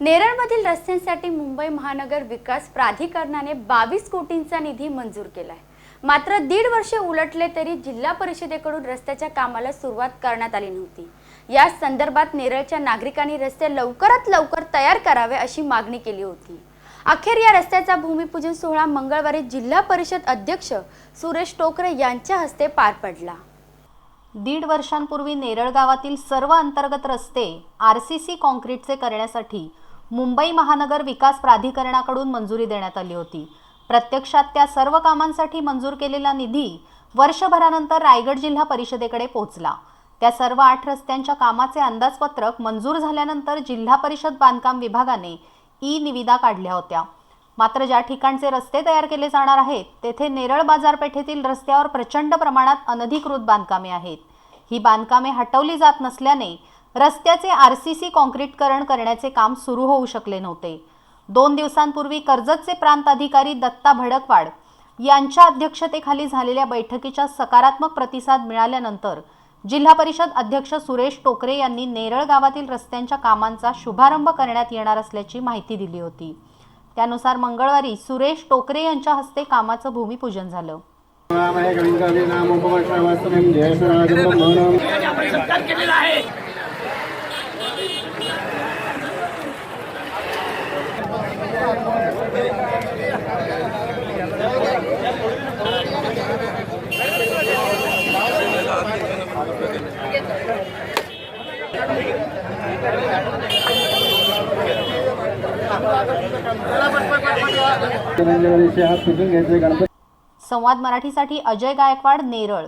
नेरळमधील रस्त्यांसाठी मुंबई महानगर विकास प्राधिकरणाने बावीस कोटींचा निधी मंजूर केला आहे मात्र दीड वर्षे उलटले तरी जिल्हा परिषदेकडून रस्त्याच्या कामाला सुरुवात करण्यात आली नव्हती. या संदर्भात नेरळच्या नागरिकांनी रस्ते लवकरात लवकर तयार करावे अशी मागणी केली होती. अखेर या रस्त्याचा भूमिपूजन सोहळा मंगळवारी जिल्हा परिषद अध्यक्ष सुरेश टोकरे यांच्या हस्ते पार पडला. दीड वर्षांपूर्वी नेरळ गावातील सर्व अंतर्गत रस्ते आर सी सी कॉन्क्रीटचे करण्यासाठी मुंबई महानगर विकास प्राधिकरणाकडून मंजुरी देण्यात आली होती. प्रत्यक्षात त्या सर्व कामांसाठी मंजूर केलेला निधी वर्षभरानंतर रायगड जिल्हा परिषदेकडे पोहोचला. त्या सर्व आठ रस्त्यांच्या कामाचे अंदाजपत्रक मंजूर झाल्यानंतर जिल्हा परिषद बांधकाम विभागाने ई निविदा काढल्या होत्या. मात्र ज्या ठिकाणचे रस्ते तयार केले जाणार आहेत तेथे नेरळ बाजारपेठेतील रस्त्यावर प्रचंड प्रमाणात अनधिकृत बांधकामे आहेत. ही बांधकामे हटवली जात नसल्याने रस्त्याचे आर सी सी कॉन्क्रीटकरण करण्याचे काम सुरू होऊ शकले नव्हते. दोन दिवसांपूर्वी कर्जतचे प्रांत अधिकारी दत्ता भडकवाड यांच्या अध्यक्षतेखाली झालेल्या बैठकीच्या सकारात्मक प्रतिसाद मिळाल्यानंतर जिल्हा परिषद अध्यक्ष सुरेश टोकरे यांनी नेरळ गावातील रस्त्यांच्या कामांचा शुभारंभ करण्यात येणार असल्याची माहिती दिली होती. त्यानुसार मंगळवारी सुरेश टोकरे यांच्या हस्ते कामाचं भूमिपूजन झालं. रामाय संवाद मराठीसाठी अजय गायकवाड नेरळ.